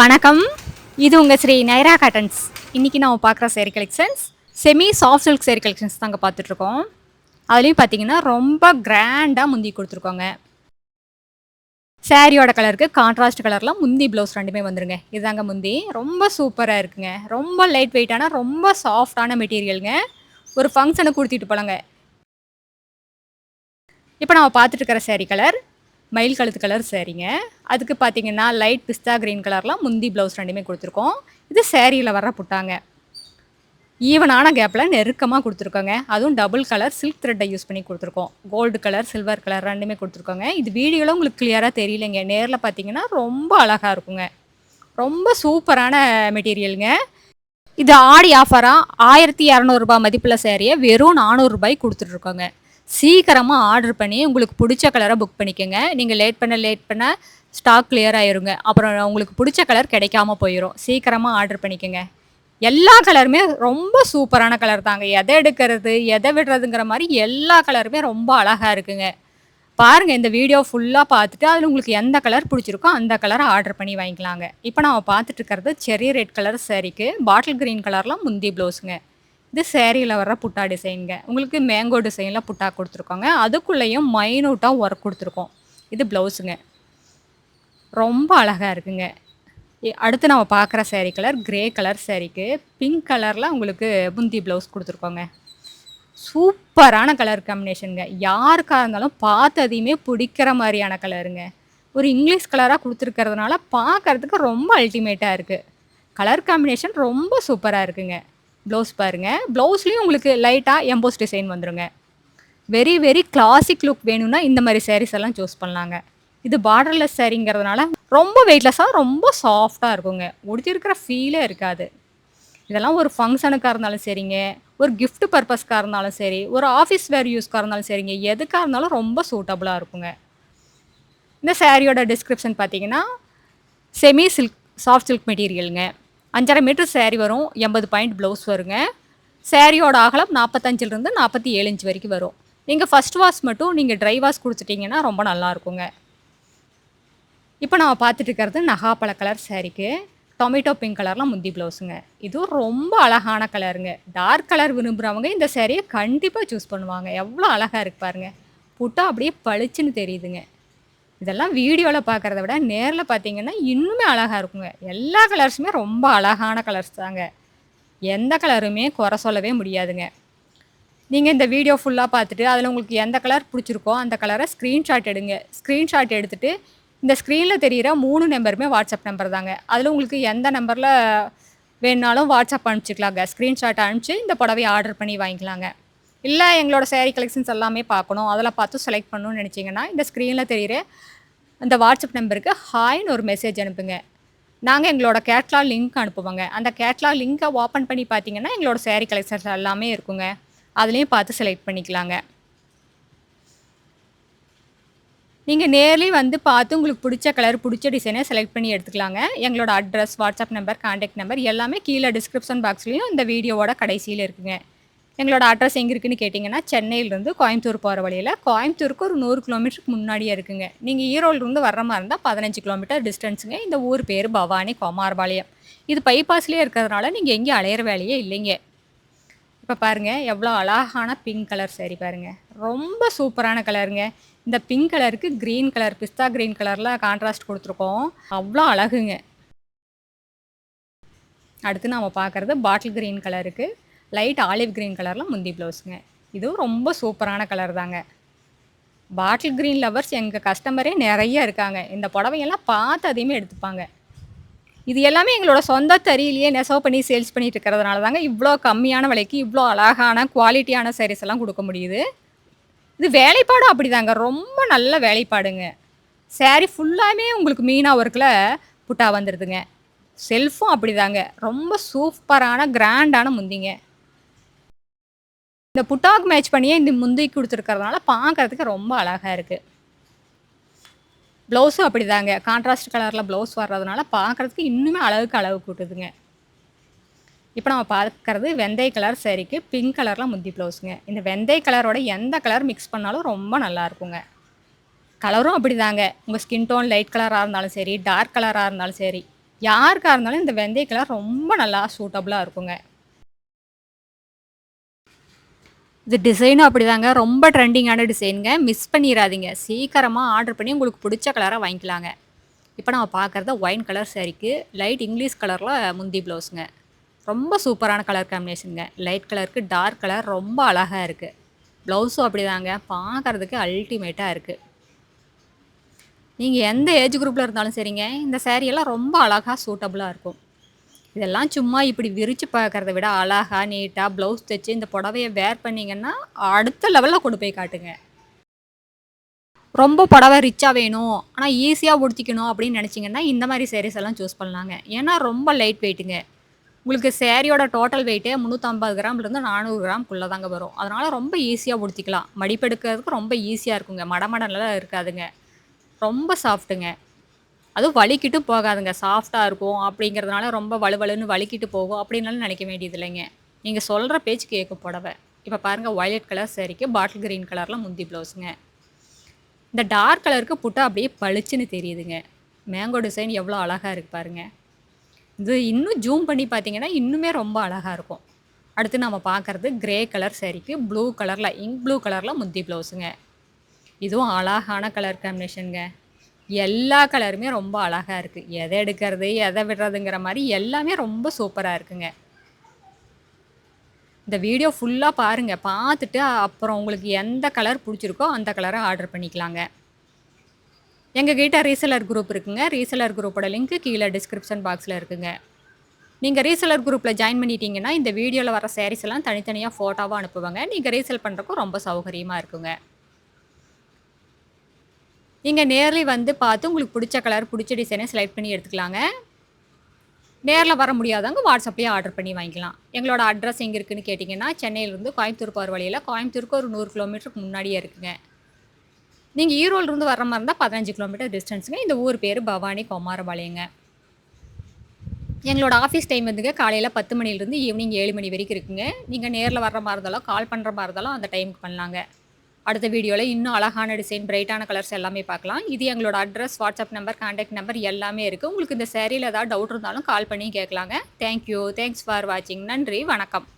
வணக்கம். இது உங்கள் ஸ்ரீ நைரா கட்டன்ஸ். இன்றைக்கி நம்ம பார்க்குற saree collections semi soft silk saree collections தாங்க பார்த்துட்ருக்கோம். அதுலேயும் பார்த்தீங்கன்னா ரொம்ப கிராண்டாக முந்தி கொடுத்துருக்கோங்க. சேரீயோட கலருக்கு கான்ட்ராஸ்ட் கலரில் முந்தி ப்ளவுஸ் ரெண்டுமே வந்துருங்க. இதுதாங்க முந்தி. ரொம்ப சூப்பராக இருக்குங்க. ரொம்ப லைட் வெயிட்டான ரொம்ப சாஃப்டான மெட்டீரியலுங்க ஒரு ஃபங்க்ஷனுக்கு கொடுத்துட்டு போலாங்க. இப்போ நம்ம பார்த்துட்டு இருக்கிற சேரீ கலர் மயில் கழுத்து கலர் சரிங்க. அதுக்கு பார்த்தீங்கன்னா லைட் பிஸ்தா கிரீன் கலர்லாம் முந்தி ப்ளவுஸ் ரெண்டுமே கொடுத்துருக்கோம். இது சேரீயில் வர்ற புட்டாங்க. ஈவனான கேப்பில் நெருக்கமாக கொடுத்துருக்கோங்க. அதுவும் டபுள் கலர் சில்க் த்ரெட்டை யூஸ் பண்ணி கொடுத்துருக்கோம். கோல்டு கலர் சில்வர் கலர் ரெண்டுமே கொடுத்துருக்கோங்க. இது வீடியோவில் உங்களுக்கு கிளியராக தெரியலைங்க. நேரில் பார்த்தீங்கன்னா ரொம்ப அழகாக இருக்குங்க. ரொம்ப சூப்பரான மெட்டீரியலுங்க. இது ஆடி ஆஃபராக ஆயிரத்தி இரநூறுபா மதிப்பில் சேரீயை வெறும் நானூறுரூபாய்க்கு கொடுத்துட்ருக்கோங்க சீக்கிரமாக ஆர்டர் பண்ணி உங்களுக்கு பிடிச்ச கலரை புக் பண்ணிக்கோங்க. நீங்கள் லேட் பண்ண லேட் பண்ண ஸ்டாக் கிளியர் ஆயிருங்க. அப்புறம் உங்களுக்கு பிடிச்ச கலர் கிடைக்காம போயிடும் சீக்கிரமாக ஆர்டர் பண்ணிக்கோங்க. எல்லா கலருமே ரொம்ப சூப்பரான கலர் தாங்க. எதை எடுக்கிறது எதை விடுறதுங்கிற மாதிரி எல்லா கலருமே ரொம்ப அழகாக இருக்குங்க. பாருங்கள் இந்த வீடியோ ஃபுல்லாக பார்த்துட்டு அதில் உங்களுக்கு எந்த கலர் பிடிச்சிருக்கோ அந்த கலரை ஆர்டர் பண்ணி வாங்கிக்கலாங்க. இப்போ நான் பார்த்துட்டு இருக்கிறது செரி ரெட் கலர் சரிக்கு பாட்டில் க்ரீன் கலரில் முந்தி ப்ளவுஸுங்க இது சேரீயில் வர்ற புட்டா டிசைனுங்க. உங்களுக்கு மேங்கோ டிசைனில் புட்டா கொடுத்துருக்கோங்க. அதுக்குள்ளேயும் மைனூட்டாக ஒர்க் கொடுத்துருக்கோம். இது ப்ளவுஸுங்க ரொம்ப அழகாக இருக்குங்க. அடுத்து நம்ம பார்க்குற சேரீ கலர் கிரே கலர் சேரீக்கு பிங்க் கலரில் உங்களுக்கு புந்தி ப்ளவுஸ் கொடுத்துருக்கோங்க. சூப்பரான கலர் காம்பினேஷனுங்க யாருக்காக இருந்தாலும் பார்த்ததையுமே பிடிக்கிற மாதிரியான கலருங்க ஒரு இங்கிலீஷ் கலராக கொடுத்துருக்கறதுனால பார்க்கறதுக்கு ரொம்ப அல்டிமேட்டாக இருக்குது கலர் காம்பினேஷன் ரொம்ப சூப்பராக இருக்குங்க. ப்ளவுஸ் பாருங்கள் ப்ளவுஸ்லேயும் உங்களுக்கு லைட்டாக எம்போஸ் டிசைன் வந்துடுங்க வெரி வெரி கிளாசிக் லுக் வேணும்னா இந்த மாதிரி சாரீஸ் எல்லாம் சூஸ் பண்ணலாங்க. இது பார்டர்லெஸ் சாரிங்கிறதுனால ரொம்ப வெயிட்லெஸ்ஸாக ரொம்ப சாஃப்டாக இருக்குங்க. உடுத்திருக்கிற ஃபீலே இருக்காது. இதெல்லாம் ஒரு ஃபங்க்ஷனுக்காக இருந்தாலும் சரிங்க. ஒரு கிஃப்ட் பர்பஸ்க்காக இருந்தாலும் சரி ஒரு ஆஃபீஸ் வேர் யூஸ்க்காக இருந்தாலும் சரிங்க. எதுக்காக இருந்தாலும் ரொம்ப சூட்டபுளாக இருக்குங்க. இந்த சாரியோட டிஸ்கிரிப்ஷன் பார்த்தீங்கன்னா செமி சில்க் சாஃப்ட் சில்க் மெட்டீரியலுங்க அஞ்சரை மீட்ரு சேரீ வரும். எண்பது பாயிண்ட் ப்ளவுஸ் வருங்க. சேரீயோட அகலம் நாற்பத்தஞ்சிலிருந்து நாற்பத்தி ஏழு இன்ச் வரைக்கும் வரும். நீங்கள் ஃபர்ஸ்ட் வாஷ் மட்டும் நீங்கள் ட்ரை வாஷ் கொடுத்துட்டீங்கன்னா ரொம்ப நல்லா இருக்குங்க. இப்போ நம்ம பார்த்துட்டு இருக்கிறது நகாப்பழ கலர் சேரீக்கு டொமேட்டோ பிங்க் கலரில் முந்தி ப்ளவுஸுங்க இதுவும் ரொம்ப அழகான கலருங்க டார்க் கலர் விரும்புகிறவங்க இந்த சேரீயை கண்டிப்பாக சூஸ் பண்ணுவாங்க. எவ்வளோ அழகாக இருக்கு பாருங்க. புட்டா அப்படியே பளிச்சுன்னு தெரியுதுங்க. இதெல்லாம் வீடியோவில் பார்க்குறத விட நேரில் பார்த்தீங்கன்னா இன்னுமே அழகாக இருக்குங்க. எல்லா கலர்ஸுமே ரொம்ப அழகான கலர்ஸ் தாங்க. எந்த கலருமே குறை சொல்லவே முடியாதுங்க. நீங்கள் இந்த வீடியோ ஃபுல்லாக பார்த்துட்டு அதில் உங்களுக்கு எந்த கலர் பிடிச்சிருக்கோ அந்த கலரை ஸ்க்ரீன்ஷாட் எடுங்க. ஸ்க்ரீன்ஷாட் எடுத்துட்டு இந்த ஸ்க்ரீனில் தெரிகிற மூணு நம்பருமே வாட்ஸ்அப் நம்பர் தாங்க. அதில் உங்களுக்கு எந்த நம்பரில் வேணுனாலும் வாட்ஸ்அப் அனுப்பிச்சிக்கலாங்க. ஸ்க்ரீன்ஷாட் அனுப்பிச்சு இந்த புடவையை ஆர்டர் பண்ணி வாங்கிக்கலாங்க. இல்லை எங்களோட saree கலெக்ஷன்ஸ் எல்லாமே பார்க்கணும். அதில் பார்த்து செலக்ட் பண்ணணும்னு நினச்சிங்கன்னா இந்த ஸ்க்ரீனில் தெரிகிற அந்த வாட்ஸ்அப் நம்பருக்கு ஹாய்னு ஒரு மெசேஜ் அனுப்புங்க. நாங்கள் எங்களோட கேட்லாக் லிங்க் அனுப்புவோங்க. அந்த கேட்லாக் லிங்க்கை ஓப்பன் பண்ணி பார்த்தீங்கன்னா எங்களோட saree கலெக்ஷன்ஸ் எல்லாமே இருக்குங்க. அதுலேயும் பார்த்து செலக்ட் பண்ணிக்கலாங்க. நீங்கள் நேர்லேயும் வந்து பார்த்து உங்களுக்கு பிடிச்ச கலர் பிடிச்ச டிசைனை செலக்ட் பண்ணி எடுத்துக்கலாங்க. எங்களோட address WhatsApp number contact number எல்லாமே கீழே டிஸ்கிரிப்ஷன் பாக்ஸ்லேயும் இந்த வீடியோவோட கடைசியில் இருக்குங்க. எங்களோட அட்ரஸ் எங்கே இருக்குன்னு கேட்டிங்கன்னா சென்னையிலேருந்து கோயம்புத்தூர் போகிற வழியில். கோயம்புத்தூருக்கு ஒரு நூறு கிலோமீட்டருக்கு முன்னாடியே இருக்குங்க. நீங்கள் ஈரோடுலேருந்து வர்ற மாதிரி இருந்தால் பதினஞ்சு கிலோமீட்டர் டிஸ்டன்ஸுங்க இந்த ஊர் பேர் பவானி குமாரபாளையம். இது பைபாஸ்லேயே இருக்கிறதுனால நீங்கள் எங்கேயும் அலையிற வேலையே இல்லைங்க. இப்போ பாருங்கள் எவ்வளோ அழகான பிங்க் கலர் சரி பாருங்கள் ரொம்ப சூப்பரான கலருங்க இந்த பிங்க் கலருக்கு க்ரீன் கலர் பிஸ்தா க்ரீன் கலரில் கான்ட்ராஸ்ட் கொடுத்துருக்கோம். அவ்வளோ அழகுங்க. அடுத்து நாம் பார்க்குறது பாட்டில் க்ரீன் கலருக்கு லைட் ஆலிவ் க்ரீன் கலரில் முந்தி ப்ளவுஸுங்க. இதுவும் ரொம்ப சூப்பரான கலர் தாங்க. பாட்டில் க்ரீன் லவர்ஸ் எங்கள் கஸ்டமரே நிறைய இருக்காங்க. இந்த புடவையெல்லாம் பார்த்து அதையுமே எடுத்துப்பாங்க. இது எல்லாமே எங்களோட சொந்த தறியிலேயே நெசவு பண்ணி சேல்ஸ் பண்ணிட்டு இருக்கிறதுனால தாங்க இவ்வளோ கம்மியான விலைக்கு இவ்வளோ அழகான குவாலிட்டியான சாரீஸ் எல்லாம் கொடுக்க முடியுது. இது வேலைப்பாடும் அப்படிதாங்க. ரொம்ப நல்ல வேலைப்பாடுங்க. சேரீ ஃபுல்லாமே உங்களுக்கு மீனாக ஒர்க்கில் புட்டா வந்துடுதுங்க செல்ஃபும் அப்படிதாங்க. ரொம்ப சூப்பரான கிராண்டான முந்திங்க. இந்த புட்டாக் மேட்ச் பண்ணியே இந்த முந்தி கொடுத்துருக்கறதுனால பார்க்கறதுக்கு ரொம்ப அழகாக இருக்குது ப்ளவுஸும் அப்படிதாங்க. கான்ட்ராஸ்ட் கலரில் ப்ளவுஸ் வர்றதுனால பார்க்கறதுக்கு இன்னுமே அளவுக்கு அளவு கூட்டுதுங்க. இப்போ நம்ம பார்க்குறது வெந்தய கலர் சரிக்கு பிங்க் கலரில் முந்தி ப்ளவுஸுங்க இந்த வெந்தய கலரோட எந்த கலர் மிக்ஸ் பண்ணாலும் ரொம்ப நல்லா இருக்குங்க. கலரும் அப்படிதாங்க. உங்கள் ஸ்கின் டோன் லைட் கலராக இருந்தாலும் சரி டார்க் கலராக இருந்தாலும் சரி யாருக்காக இருந்தாலும் இந்த வெந்தய கலர் ரொம்ப நல்லா சூட்டபுளாக இருக்குங்க. இது டிசைனும் அப்படிதாங்க. ரொம்ப ட்ரெண்டிங்கான டிசைனுங்க மிஸ் பண்ணிடாதீங்க சீக்கிரமாக ஆர்டர் பண்ணி உங்களுக்கு பிடிச்ச கலராக வாங்கிக்கலாங்க. இப்போ நம்ம பார்க்குறது ஒயின் கலர் சாரிக்கு லைட் இங்கிலீஷ் கலரில் முந்தி ப்ளவுஸுங்க ரொம்ப சூப்பரான கலர் காம்பினேஷனுங்க லைட் கலருக்கு டார்க் கலர் ரொம்ப அழகாக இருக்குது ப்ளவுஸும் அப்படிதாங்க. பார்க்குறதுக்கு அல்டிமேட்டாக இருக்குது நீங்கள் எந்த ஏஜ் குரூப்பில் இருந்தாலும் சரிங்க. இந்த சேரீயெல்லாம் ரொம்ப அழகாக சூட்டபுளாக இருக்கும். இதெல்லாம் சும்மா இப்படி விரித்து பார்க்கறத விட அழகாக நீட்டாக ப்ளவுஸ் தைச்சு இந்த புடவைய வேர் பண்ணிங்கன்னா அடுத்த லெவலில் கொண்டு போய் காட்டுங்க. ரொம்ப புடவை ரிச்சாக வேணும் ஆனால் ஈஸியாக உடுத்திக்கணும் அப்படின்னு நினச்சிங்கன்னா இந்த மாதிரி சேரீஸ் எல்லாம் சூஸ் பண்ணலாங்க. ஏன்னா ரொம்ப லைட் வெயிட்டுங்க உங்களுக்கு சேரீயோட டோட்டல் வெயிட்டே முந்நூற்றம்பது கிராம்லேருந்து நானூறு கிராம்குள்ளே தாங்க வரும். அதனால் ரொம்ப ஈஸியாக உடுத்திக்கலாம். மடிப்பெடுக்கிறதுக்கு ரொம்ப ஈஸியாக இருக்குங்க. மடமடலாம் இருக்காதுங்க. ரொம்ப சாஃப்ட்டுங்க அதுவும் வலிக்கிட்டு போகாதுங்க. சாஃப்டாக இருக்கும். அப்படிங்கிறதுனால ரொம்ப வலுவலுன்னு வலிக்கிட்டு போகும். அப்படின்னாலும் நினைக்க வேண்டியது இல்லைங்க. நீங்கள் சொல்கிற பேச்சு கேட்கும் புடவை. இப்போ பாருங்கள் வயலட் கலர் சரிக்கு பாட்டில் கிரீன் கலரில் முந்தி ப்ளவுஸுங்க இந்த டார்க் கலருக்கு புட்டா அப்படியே பளிச்சுன்னு தெரியுதுங்க. மேங்கோ டிசைன் எவ்வளோ அழகாக இருக்குது பாருங்கள் இது இன்னும் ஜூம் பண்ணி பார்த்தீங்கன்னா இன்னுமே ரொம்ப அழகாக இருக்கும். அடுத்து நம்ம பார்க்குறது கிரே கலர் சாரிக்கு ப்ளூ கலரில் இங்க் ப்ளூ கலரில் முந்தி ப்ளவுஸுங்க இதுவும் அழகான கலர் காம்பினேஷனுங்க எல்லா கலருமே ரொம்ப அழகாக இருக்குது எதை எடுக்கிறது எதை விடுறதுங்கிற மாதிரி எல்லாமே ரொம்ப சூப்பராக இருக்குங்க. இந்த வீடியோ ஃபுல்லாக பாருங்கள் பார்த்துட்டு அப்புறம் உங்களுக்கு எந்த கலர் பிடிச்சிருக்கோ அந்த கலரை ஆர்டர் பண்ணிக்கலாங்க. எங்கள் கிட்டே ரீசெலர் குரூப் இருக்குங்க ரீசெலர் குரூப்போட லிங்க் கீழே டிஸ்கிரிப்ஷன் பாக்ஸில் இருக்குங்க. நீங்கள் ரீசெலர் குரூப்பில் ஜாயின் பண்ணிட்டீங்கன்னா இந்த வீடியோவில் வர sarees எல்லாம் தனித்தனியாக ஃபோட்டோவாக அனுப்புவாங்க. நீங்கள் ரீசெல் பண்ணுறக்கும் ரொம்ப சௌகரியமாக இருக்குங்க. நீங்கள் நேரில் வந்து பார்த்து உங்களுக்கு பிடிச்ச கலர் பிடிச்ச டிசைனை செலக்ட் பண்ணி எடுத்துக்கலாங்க. நேரில் வர முடியாதவங்க வாட்ஸ்அப்லேயே ஆர்டர் பண்ணி வாங்கிக்கலாம். எங்களோட அட்ரஸ் எங்கே இருக்குதுன்னு கேட்டிங்கன்னா சென்னையிலேருந்து கோயம்புத்தூர் போகிற வழியில் கோயம்புத்தூருக்கு ஒரு நூறு கிலோமீட்டருக்கு முன்னாடியே இருக்குங்க. நீங்கள் ஈரோடுலேருந்து வர மாதிரி இருந்தால் பதினஞ்சு கிலோமீட்டர் டிஸ்டன்ஸுங்க இந்த ஊர் பேர் பவானி குமாரபாளையங்க. எங்களோட ஆஃபீஸ் டைம் வந்துங்க காலையில் பத்து மணிலேருந்து ஈவினிங் ஏழு மணி வரைக்கும் இருக்குங்க. நீங்கள் நேரில் வர்ற மாதிரி இருந்தாலும் கால் பண்ணுற மாதிரி இருந்தாலும் அந்த டைமுக்கு பண்ணலாங்க. அடுத்த வீடியோவில் இன்னும் அழகான டிசைன் பிரைட்டான கலர்ஸ் எல்லாமே பார்க்கலாம். இது எங்களோட address WhatsApp number contact number எல்லாமே இருக்குது உங்களுக்கு இந்த சேரீயில் ஏதாவது டவுட் இருந்தாலும் கால் பண்ணி கேட்கலாங்க. தேங்க்யூ தேங்க்ஸ் ஃபார் வாட்சிங் நன்றி. வணக்கம்.